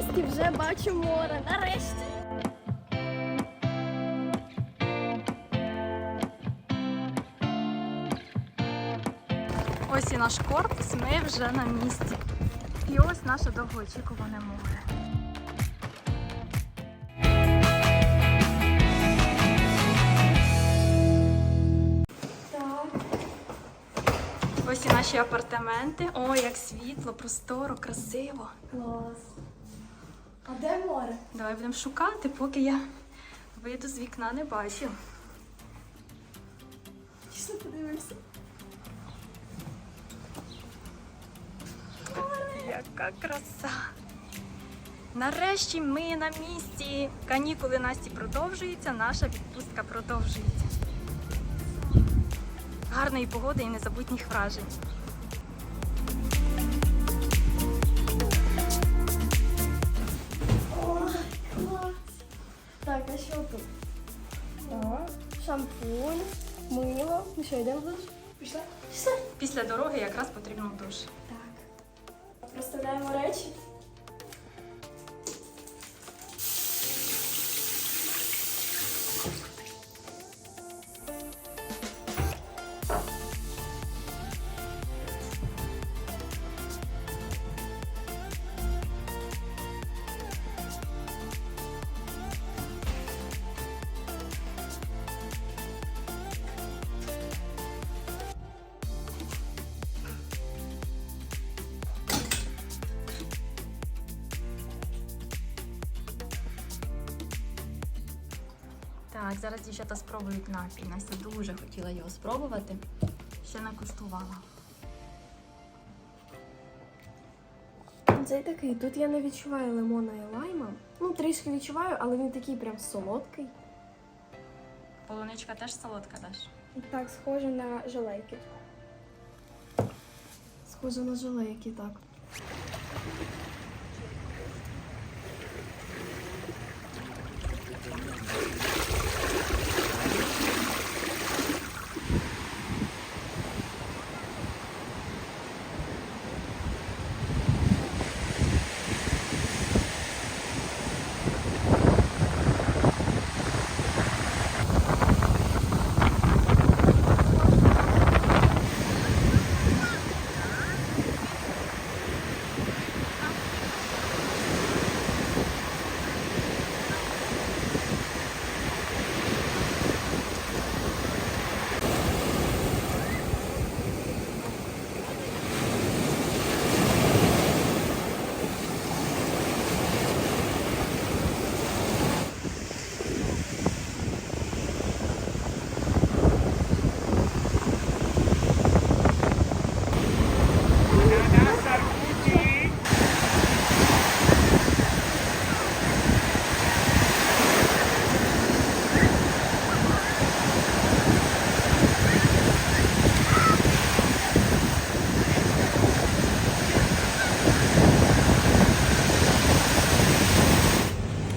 місті вже бачу море. Нарешті. Ось і наш корпус, ми вже на місці. І ось наше довгоочікуване море. Ось і наші апартаменти. О, як світло, просторо, красиво. Клас. А де море? Давай будемо шукати, поки я вийду з вікна не бачу. Пішли подивимося. Яка краса! Нарешті ми на місці. Канікули Насті продовжуються, наша відпустка продовжується. Гарної погоди і незабутніх вражень. Шампунь, мило. Ну що, йдемо в душ? Пішла? Пішла. Після дороги якраз потрібно душ. Так. Розставляємо речі. Зараз дівчата спробують напій. Настя дуже хотіла його спробувати. Ще не куштувала. Цей такий. Тут я не відчуваю лимона і лайма. Ну, трішки відчуваю, але він такий прям солодкий. Полуничка теж солодка даш. Так, схоже на желейки. Схоже на желейки, так.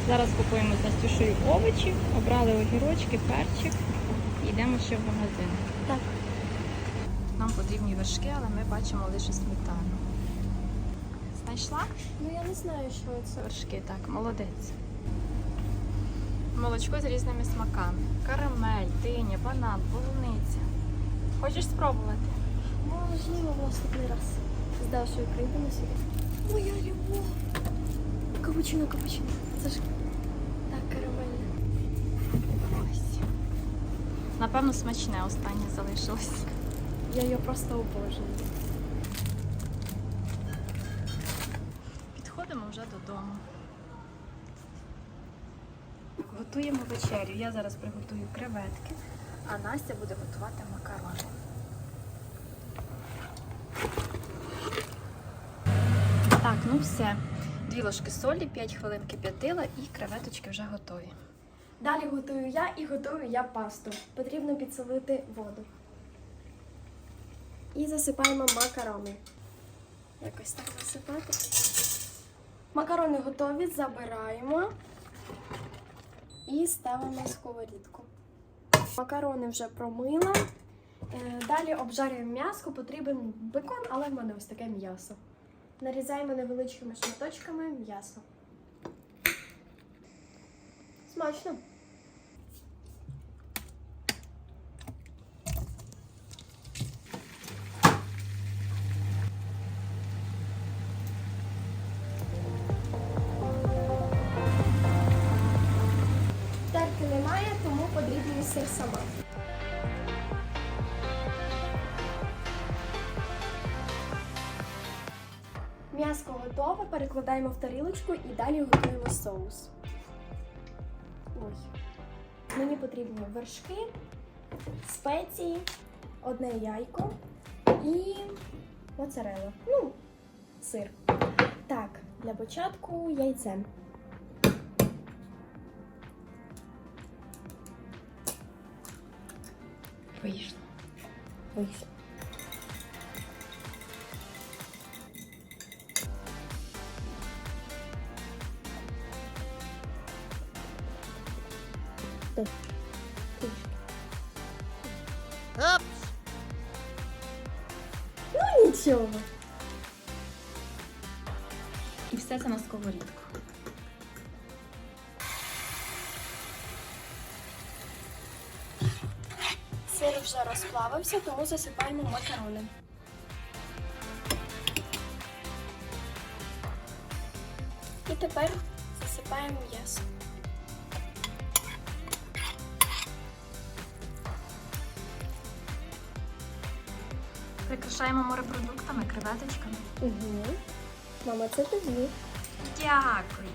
Зараз купуємо з Настюшею овочі, обрали огірочки, перчик і йдемо ще в магазин. Так. Нам потрібні вершки, але ми бачимо лише сметану. Знайшла? Ну я не знаю, що це. Вершки, так, молодець. Молочко з різними смаками. Карамель, диня, банан, полуниця. Хочеш спробувати? Можливо, в наступний раз. З Дашою прийдемо сюди. Моя любов. Капучино, капучино. Це ж так карамельне. Ось. Напевно, смачне останнє залишилось. Я її просто обожнюю. Підходимо вже додому. Готуємо вечерю. Я зараз приготую креветки, а Настя буде готувати макарони. Так, ну все. Дві ложки солі, 5 хвилин кип'ятила і креветочки вже готові. Далі готую я і готую я пасту. Потрібно підсолити воду. І засипаємо макарони. Якось так засипати. Макарони готові, забираємо і ставимо сковорідку. Макарони вже промила. Е, Далі обжарюємо м'ясо, потрібен бекон, але в мене ось таке м'ясо. Нарізаємо невеличкими шматочками м'ясо. смачно. Сир сама. М'яско готове, перекладаємо в тарілочку і далі готуємо соус. Ой. Мені потрібні вершки, спеції, одне яйко і моцарелла. Ну, сир. Так, для початку яйце. Вийшло. Вийшло. Так. Трішки. Ну нічого. І все це на сковорідку. Розплавився, тому засипаємо макарони. І тепер засипаємо м'ясо. Прикрашаємо морепродуктами, креветочками. Угу. Мама, це тобі. Дякую.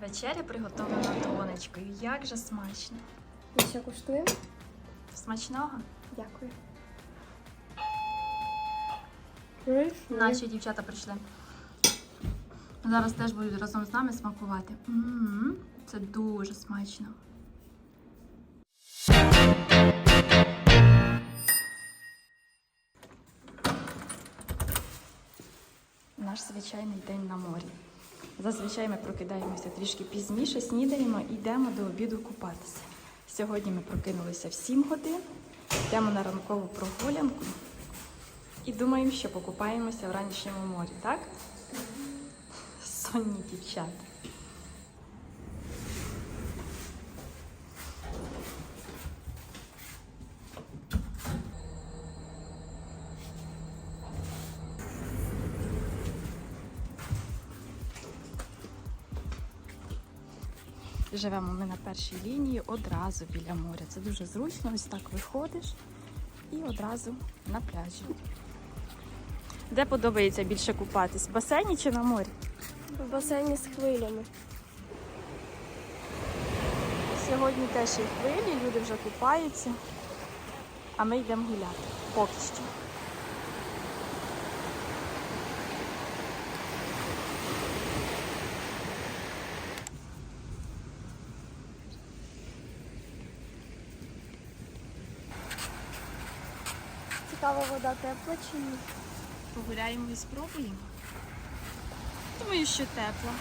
Вечеря приготовлена донечкою. Як же смачно. Ми ще куштуємо? Смачного. Дякую. Наші дівчата прийшли. Зараз теж будуть разом з нами смакувати. м це дуже смачно. Наш звичайний день на морі. Зазвичай ми прокидаємося трішки пізніше, снідаємо і йдемо до обіду купатися. Сьогодні ми прокинулися в 7 годин, йдемо на ранкову прогулянку і думаємо, що покупаємося в ранішньому морі, так? Сонні дівчата. Живемо ми на першій лінії одразу біля моря. Це дуже зручно, ось так виходиш і одразу на пляжі. Де подобається більше купатись? В басейні чи на морі? В басейні з хвилями. Сьогодні теж є хвилі, люди вже купаються, а ми йдемо гуляти поки що. Вода тепла чи ні? Погуляємо і спробуємо. Думаю, що тепло.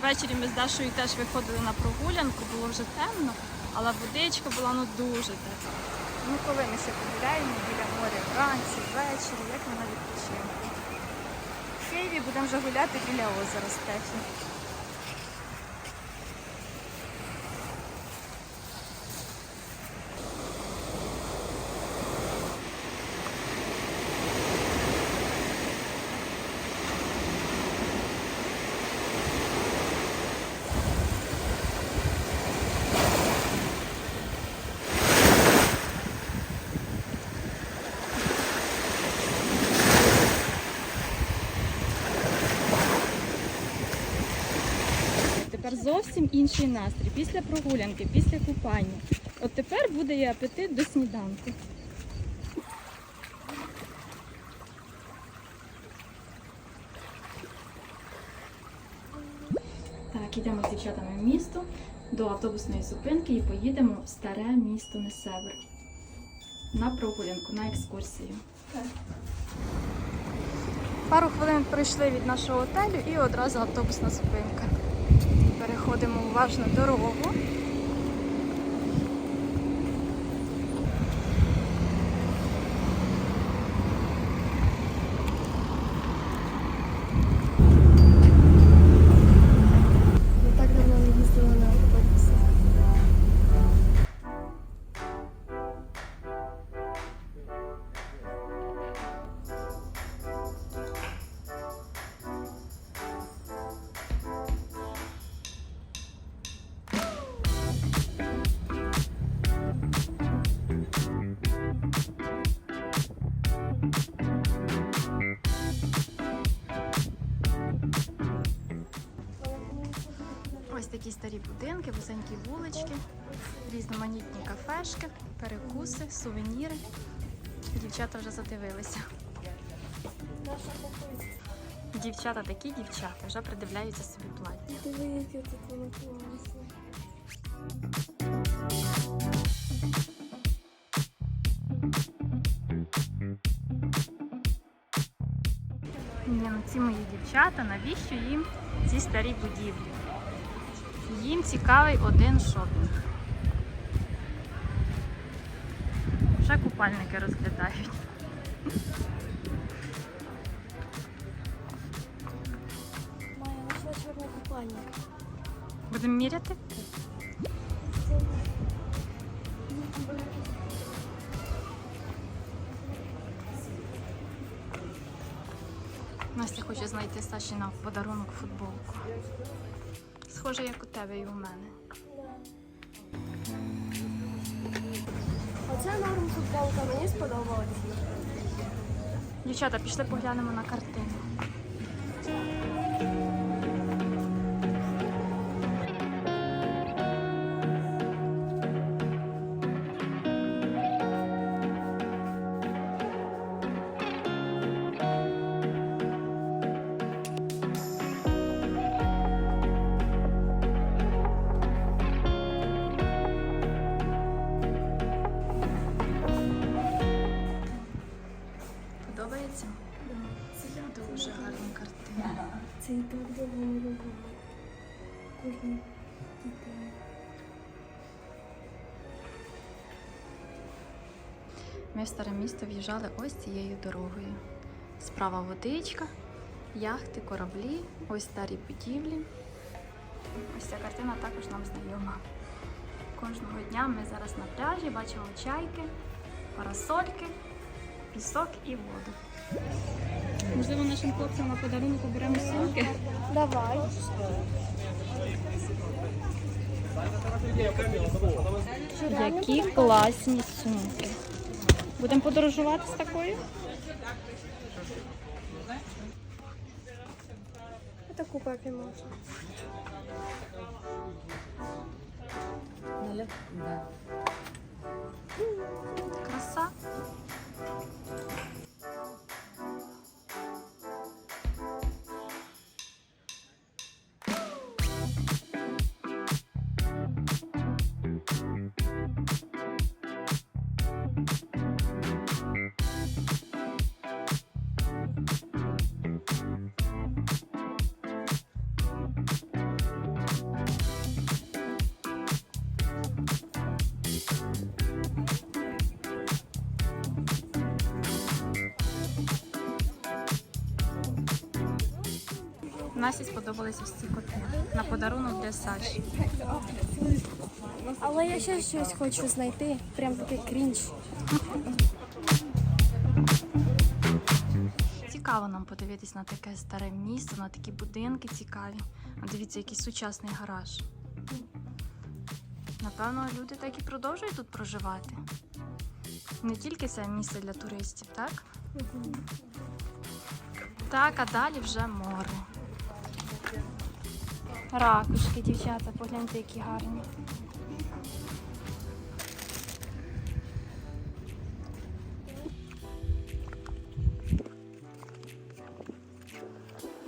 Ввечері ми з Дашою теж виходили на прогулянку, було вже темно, але водичка була ну дуже тепла. Ну коли ми ще погуляємо біля моря вранці, ввечері, як ми на відпочинку. В Києві будемо вже гуляти біля озера Стефі. Тепер зовсім інший настрій. Після прогулянки, після купання. От тепер буде і апетит до сніданку. Так, ідемо з дівчатами в місто до автобусної зупинки і поїдемо в старе місто Несевер. На прогулянку, на екскурсію. Пару хвилин пройшли від нашого готелю і одразу автобусна зупинка. Переходимо уважно дорогу. Кафешки, перекуси, сувеніри. Дівчата вже задивилися. Дівчата такі дівчата, вже придивляються собі плаття. Диви, яке тут воно класне. Ні, ну ці мої дівчата, навіщо їм ці старі будівлі? Їм цікавий один шопінг. Вже купальники розглядають. Майя, знайшла чорний купальник. Будемо міряти? Настя хоче знайти Саші на подарунок футболку. Схоже, як у тебе і у мене. Оце норм футболка, мені сподобалася. Дівчата, пішли поглянемо на картину. Ми в старе місто в'їжджали ось цією дорогою. Справа водичка, яхти, кораблі, ось старі будівлі. Ось ця картина також нам знайома. Кожного дня ми зараз на пляжі бачимо чайки, парасольки, пісок і воду. Можливо, нашим хлопцям на подарунок оберемо сумки. Давай. Які класні сумки. Будемо подорожувати з такою? Таку папі можна. Краса. Насі сподобалися ці коти. На подарунок для Саші. Але я ще щось хочу знайти. Прям такий крінж. Цікаво нам подивитись на таке старе місто, на такі будинки цікаві. А дивіться, який сучасний гараж. Напевно, люди так і продовжують тут проживати. Не тільки це місце для туристів, так? Так, а далі вже море. Ракушки, дівчата, погляньте, які гарні.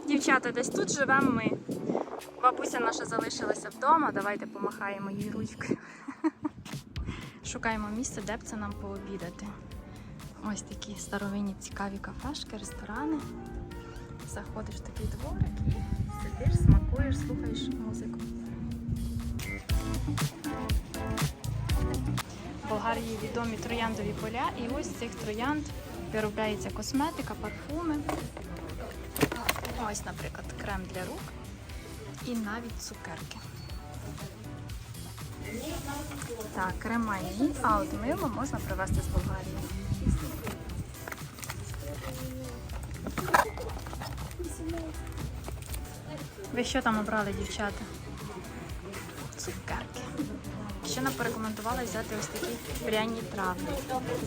Дівчата, десь тут живемо ми. Бабуся наша залишилася вдома. Давайте помахаємо їй ручкою. Шукаємо місце, де б це нам пообідати. Ось такі старовинні цікаві кафешки, ресторани. Заходиш в такий дворик і сидиш, смакуєш, слухаєш музику. В Болгарії відомі трояндові поля, і ось з цих троянд виробляється косметика, парфуми. Ось, наприклад, крем для рук і навіть цукерки. Так, крем має ні, а от мило можна привезти з Болгарії. Ви що там обрали, дівчата? Цукерки. Ще нам порекомендували взяти ось такі пряні трави.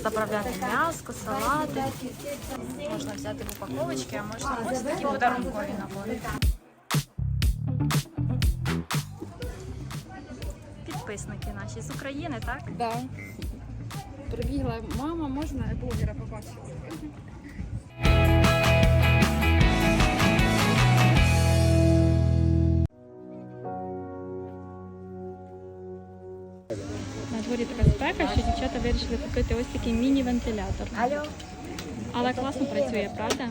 Заправляти м'ясо, салати. Можна взяти в упаковочки, а можна ось такі подарункові набори. підписники наші з України, так? Да. Прибігла мама, можна блогера побачити. Вирішили купити ось такий міні-вентилятор. Але класно працює, правда?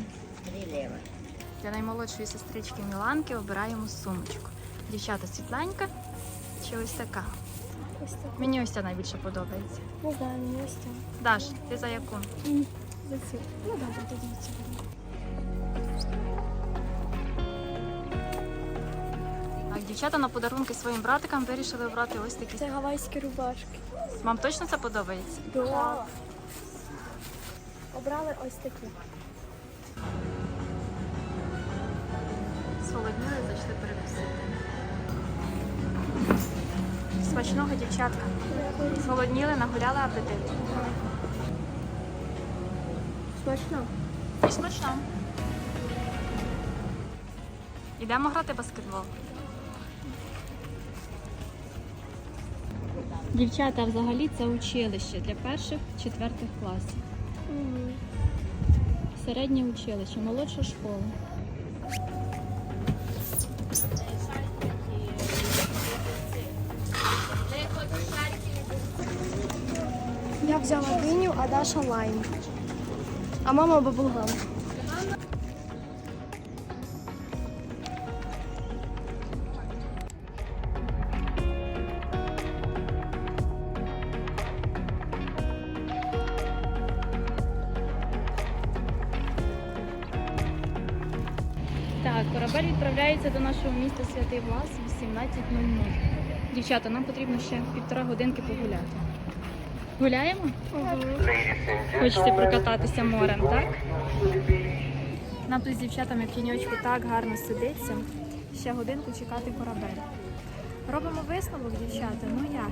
Для наймолодшої сестрички Міланки обираємо сумочку. Дівчата світленька чи ось така? Мені ось ця найбільше подобається. Не знаю, мені ось ця. Даш, ти за яку? За цю. Ну добре, тоді цю. Дівчата на подарунки своїм братикам вирішили обрати ось такі. Це гавайські рубашки. Вам точно це подобається? Да. Обрали ось такі. Солодніли, зайшли перекусити. Смачного дівчатка. Зголодніли, нагуляли апетит. Смачно. І смачно. Ідемо грати в баскетбол. Дівчата, взагалі це училище для перших четвертих класів. Середнє училище, молодша школа. Я взяла диню, а Даша лайм. А мама баблгам. Святий Влас 18.00. Дівчата, нам потрібно ще півтора годинки погуляти. Гуляємо? Хочете прокататися морем, так? Нам тут з дівчатами в тіньочку так гарно сидиться. Ще годинку чекати корабель. Робимо висновок, дівчата. Ну як?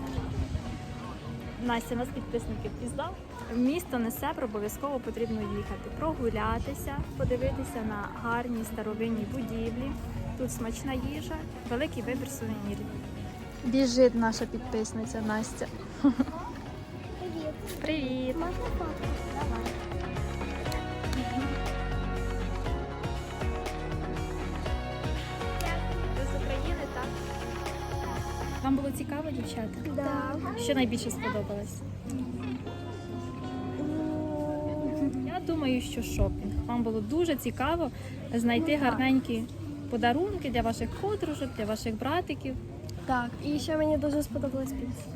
Настя, нас підписники впізнав. В місто Несебр обов'язково потрібно їхати, прогулятися, подивитися на гарні старовинні будівлі. Тут смачна їжа, великий вибір сувенірів. Біжить наша підписниця Настя. Привіт. Привіт! Можна фото? Давай. Ви з України, так? Вам було цікаво, дівчата? Да. Що найбільше сподобалось? Я думаю, що шопінг. Вам було дуже цікаво знайти гарненькі подарунки для ваших подружок, для ваших братиків. Так, і ще мені дуже сподобалась піца.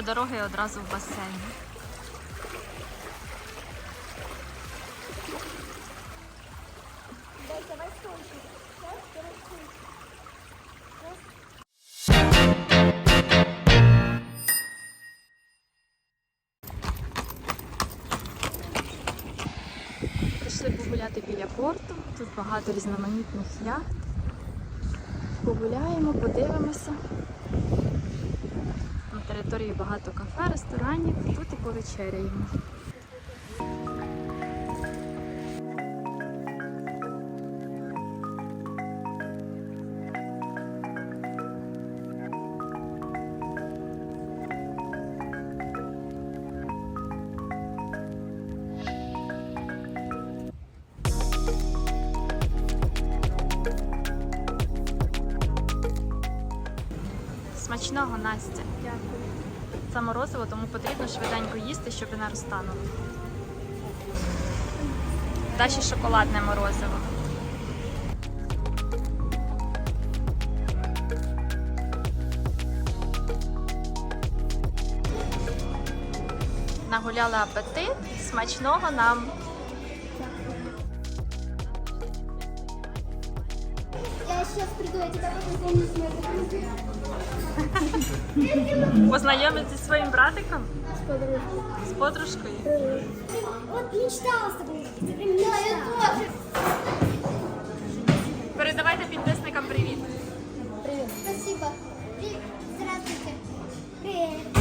Після дороги одразу в басейн. Прийшли погуляти біля порту. Тут багато різноманітних яхт. Погуляємо, подивимося. Території багато кафе, ресторанів. Тут і повечеряємо. Смачного Настя. Дякую. Це тому потрібно швиденько їсти, щоб не розтануло. Даші шоколадне морозиво. Нагуляли апетит, смачного нам. Я сейчас приду, я тебя познакомлю с моей Познайомитися зі своїм братиком? З подружкою. З подружкою? От мечтала з тобою. Передавайте підписникам привіт. Привіт. Спасибо. Здравствуйте. Привет.